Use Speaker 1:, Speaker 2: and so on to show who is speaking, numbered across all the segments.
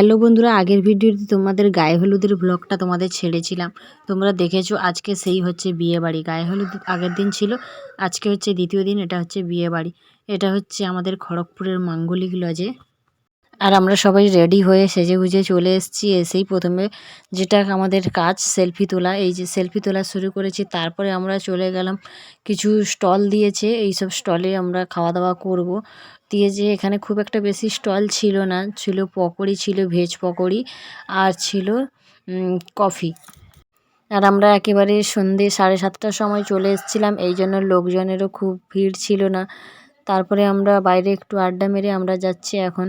Speaker 1: Hello বন্ধুরা, আগের ভিডিওতে তোমাদের গায়ে হলুদের ব্লগটা তোমাদের ছেড়েছিলাম। তোমরা দেখেছ আজকে সেই হচ্ছে বিয়ে বাড়ি। গায়ে হলুদ আগের দিন ছিল, আজকে হচ্ছে দ্বিতীয় দিন, এটা হচ্ছে বিয়ে বাড়ি। এটা হচ্ছে আমাদের খড়গপুরের মাঙ্গলিক লজে আর আমরা সবাই রেডি হয়ে সেজে গুজে চলে এসেছি। এসেই প্রথমে যেটা আমাদের কাজ সেলফি তোলা। এই যে সেলফি তোলা শুরু করেছি, তারপরে আমরা চলে গেলাম। কিছু স্টল দিয়েছে এই সব স্টলে আমরা খাওয়া দাওয়া করব। দিয়ে যে এখানে খুব একটা বেশি স্টল ছিল না, ছিল পকোড়ি, ছিল ভেজ পকোড়ি আর ছিল কফি আর আমরা একেবারে সন্ধে সাড়ে সাতটার সময় চলে এসেছিলাম। এই জন্য লোকজনেরও খুব ভিড় ছিল না। তারপরে আমরা বাইরে একটু আড্ডা মেরে আমরা যাচ্ছি এখন।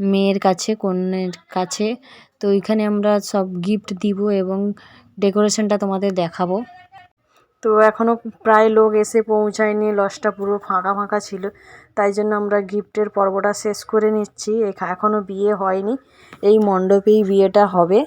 Speaker 1: মেয়ের কাছে কনের কাছে। তো ওইখানে আমরা সব গিফট দিব এবং ডেকোরেশনটা তোমাদের দেখাবো। তো এখনও প্রায় লোক এসে পৌঁছায়নি লজটা পুরো ফাঁকা ফাঁকা ছিল। তাই জন্য আমরা গিফটের পর্বটা শেষ করে নিচ্ছি। এখা- এখনও বিয়ে হয়নি। এই মণ্ডপেই বিয়েটা হবে।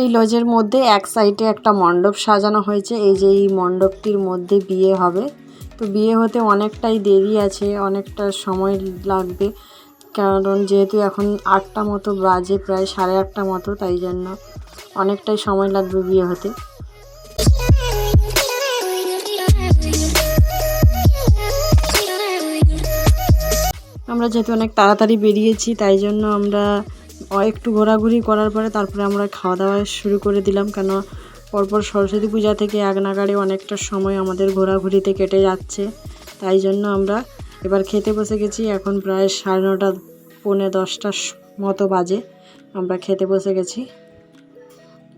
Speaker 1: এই লজের মধ্যে এক সাইডে একটা মণ্ডপ সাজানো হয়েছে। এই যে এই মণ্ডপটির মধ্যে বিয়ে হবে। তো বিয়ে হতে অনেকটাই দেরি আছে, অনেকটা সময় লাগবে। কারণ যেহেতু এখন আটটা মতো বাজে, প্রায় সাড়ে আটটা মতো, তাই জন্য অনেকটাই সময় লাগবে বিয়ে হতে। আমরা যেহেতু অনেক তাড়াতাড়ি বেরিয়েছি, তাই জন্য আমরা একটু ঘোরাঘুরি করার পরে তারপরে আমরা খাওয়া দাওয়া শুরু করে দিলাম। কেন, পরপর সরস্বতী পূজা থেকে এক নাগাড়ে অনেকটা সময় আমাদের ঘোরাঘুরিতে কেটে যাচ্ছে। তাই জন্য আমরা এবার খেতে বসে গেছি। এখন প্রায় সাড়ে নটা, পৌনে দশটার মতো বাজে। আমরা খেতে বসে গেছি।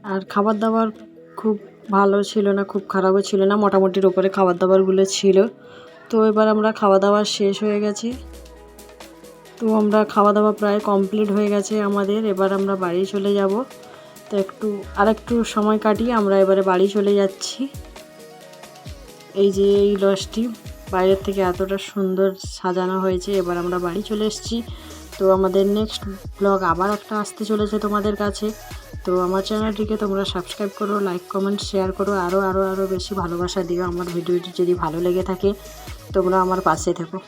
Speaker 1: আর খাবার দাবার খুব ভালো ছিল না, খুব খারাপও ছিল না। মোটামুটির ওপরে খাবার দাবারগুলো ছিল। তো এবার আমরা খাওয়া দাওয়া শেষ হয়ে গেছে। তো আমরা খাওয়া দাওয়া প্রায় কমপ্লিট হয়ে গেছে আমাদের। এবার আমরা বাড়ি চলে যাব। তো একটু আর একটু সময় কাটিয়ে আমরা এবারে বাড়ি চলে যাচ্ছি। এই যে এই লজটি, বাইরের থেকে এতটা সুন্দর সাজানো হয়েছে, এবার আমরা বাড়ি চলে এসেছি। তো আমাদের নেক্সট ব্লগ আবার একটা আসতে চলেছে তোমাদের কাছে। তো আমার চ্যানেলটিকে তোমরা সাবস্ক্রাইব করো লাইক কমেন্ট শেয়ার করো আরও আরও আরও বেশি ভালোবাসা দিও আমার ভিডিওটি যদি ভালো লেগে থাকে, তোমরা আমার পাশে থেকো।